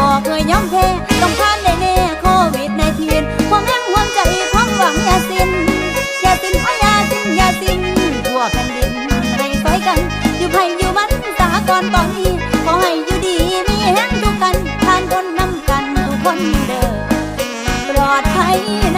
บอกเคยยอมแพ้ต้องผ่านแน่ๆโควิดในทีนความแงห่วงใจความหวังอย่าสิ้นอย่าสิ้นพอย่าสิ้นอย่าสิ้นทั่วแผ่นดินให้ซอยกัน อยู่ไผ่อยู่มันสหกรตอนนี้ขอให้อยู่ดีมีแห้งทุกกันทานคนนำกันทุกคนเด้อปลอดภัยนะ